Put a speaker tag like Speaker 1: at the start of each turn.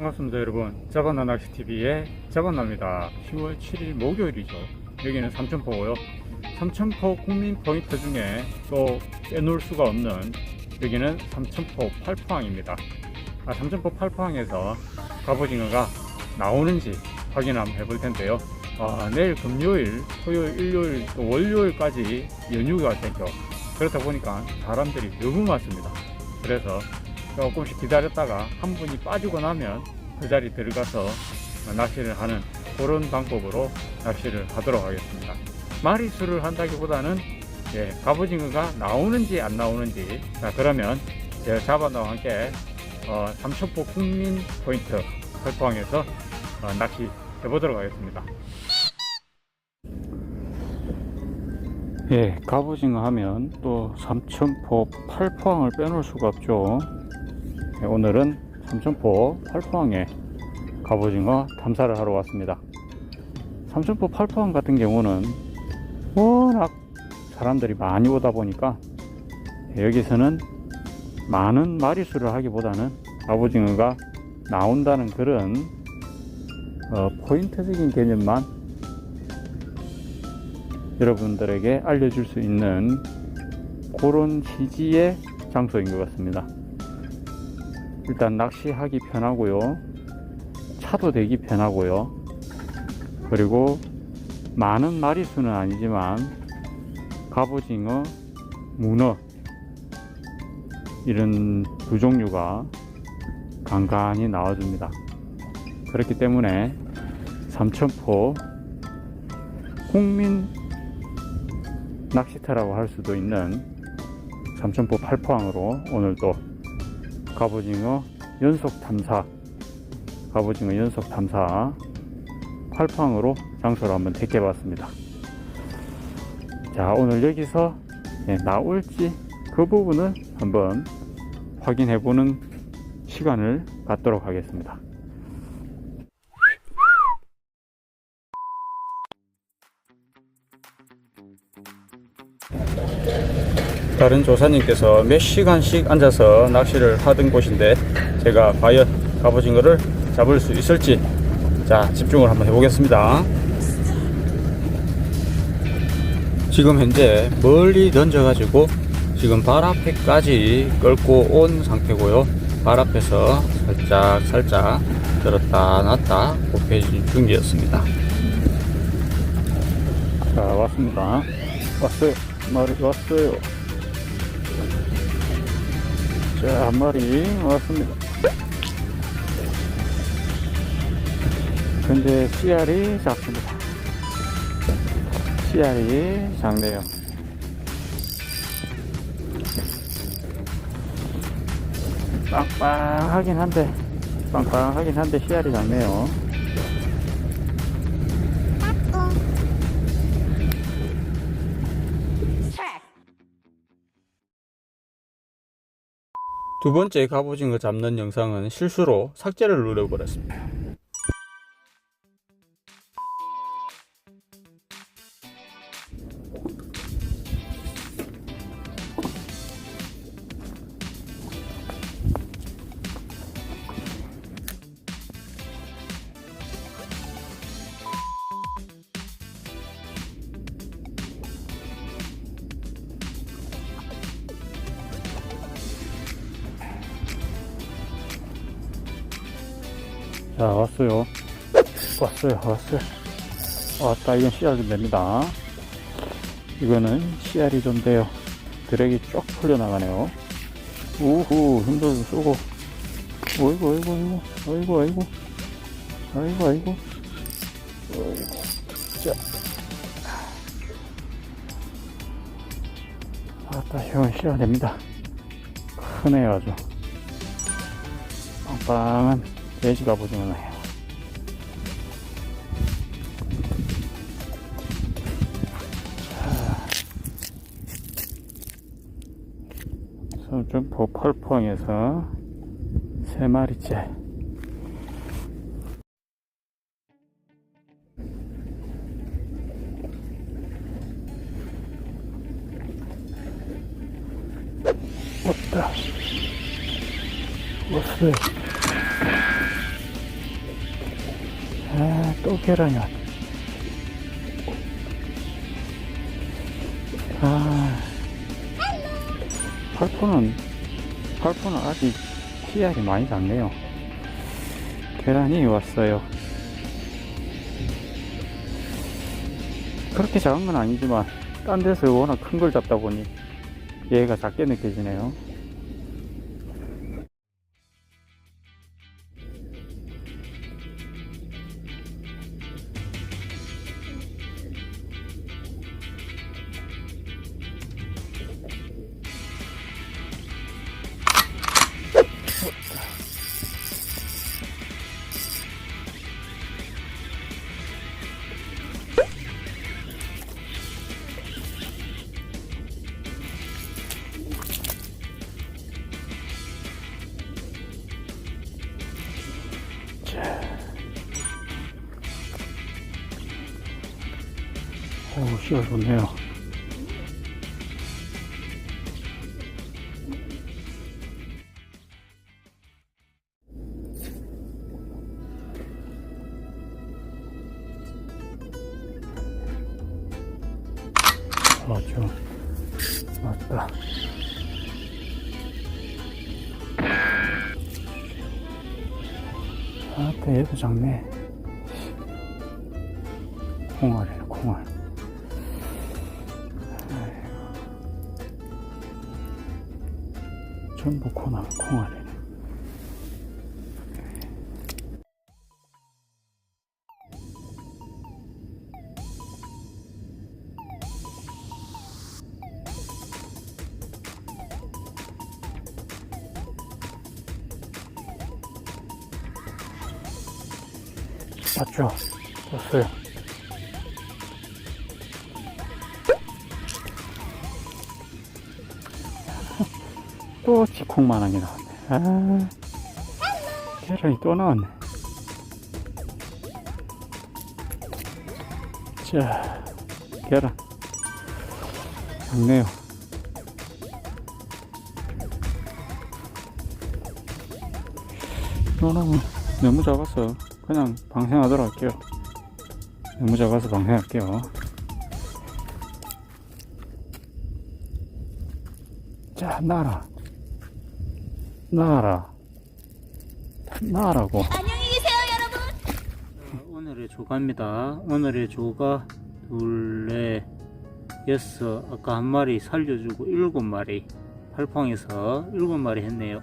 Speaker 1: 반갑습니다 여러분. 자바나 낚시TV의 자바나입니다. 10월 7일 목요일이죠. 여기는 삼천포고요. 삼천포 국민 포인트 중에 또 빼놓을 수가 없는 여기는 삼천포 팔포항입니다. 아, 삼천포 팔포항에서 갑오징어가 나오는지 확인 한번 해볼 텐데요. 아, 내일 금요일, 토요일, 일요일, 또 월요일까지 연휴가 되죠 그렇다 보니까 사람들이 너무 많습니다. 그래서 조금씩 기다렸다가 한 분이 빠지고 나면 그 자리 들어가서 낚시를 하는 그런 방법으로 낚시를 하도록 하겠습니다. 마리수를 한다기보다는 예, 갑오징어가 나오는지 안 나오는지 자 그러면 제가 잡아나와 함께 어, 삼천포 국민 포인트 활포항에서 어, 낚시 해보도록 하겠습니다. 예, 갑오징어 하면 또 삼천포 팔포항을 빼놓을 수가 없죠. 네, 오늘은 삼천포 팔포항에 갑오징어 탐사를 하러 왔습니다. 삼천포 팔포항 같은 경우는 워낙 사람들이 많이 오다 보니까 여기서는 많은 마리수를 하기보다는 갑오징어가 나온다는 그런 어, 포인트적인 개념만 여러분들에게 알려줄 수 있는 그런 취지의 장소인 것 같습니다. 일단 낚시하기 편하고요. 차도 되기 편하고요. 그리고 많은 마리수는 아니지만 갑오징어, 문어 이런 두 종류가 간간히 나와줍니다. 그렇기 때문에 삼천포 국민 낚시터라고 할 수도 있는 삼천포 팔포항으로 오늘 또 갑오징어 연속 탐사. 갑오징어 연속 탐사. 팔팡으로 장소를 한번 택해 봤습니다. 자 오늘 여기서 예, 나올지 그 부분을 한번 확인해 보는 시간을 갖도록 하겠습니다 다른 조사님께서 몇 시간씩 앉아서 낚시를 하던 곳인데 제가 과연 갑오징어를 잡을 수 있을지 자 집중을 한번 해보겠습니다. 지금 현재 멀리 던져 가지고 지금 발 앞에까지 끌고 온 상태고요. 발 앞에서 살짝 살짝 들었다 놨다 곱해진 중기였습니다. 자 왔습니다. 왔어요. 말이 왔어요 자, 한 마리 왔습니다. 근데 씨알이 작습니다. 씨알이 작네요. 빵빵하긴 한데, 빵빵하긴 한데 씨알이 작네요. 두 번째 갑오징어 잡는 영상은 실수로 삭제를 누려버렸습니다. 자 왔어요. 왔어요 왔어요. 왔다 이건 씨알 좀 됩니다. 이거는 씨알이 좀 돼요. 드랙이 쭉 풀려나가네요. 우후 힘도 좀 쏘고. 어이구 어이구 어이구. 어이구 어이구. 어이구 어이구. 자. 왔다 형은 씨알 됩니다. 크네요 아주. 빵빵한 돼지 갑오징어네요. 서울점포 펄포항에서 세 마리째. 왔다. 왔어요. 또 계란이 왔네. 아, 팔포는, 팔포는 아직 씨알이 많이 작네요. 계란이 왔어요. 그렇게 작은 건 아니지만, 딴 데서 워낙 큰 걸 잡다 보니, 얘가 작게 느껴지네요. 오, 씨알 좋네요. 맞죠. 맞다. 아, 또 얘도 작네. 콩알이네, 콩알. 전부 코나 콩알이 맞죠? 됐어요. 또 지콩만한 게 나왔네. 아, 계란이 또 나왔네. 자, 계란. 작네요. 너는 너무 작아서 그냥 방생하도록 할게요. 너무 작아서 방생할게요. 자, 나라. 나라. 나라고.
Speaker 2: 안녕히 계세요, 여러분.
Speaker 1: 오늘의 조가입니다. 오늘의 조가 둘, 넷, 여섯, 아까 한 마리 살려주고 일곱 마리. 팔팡에서 일곱 마리 했네요.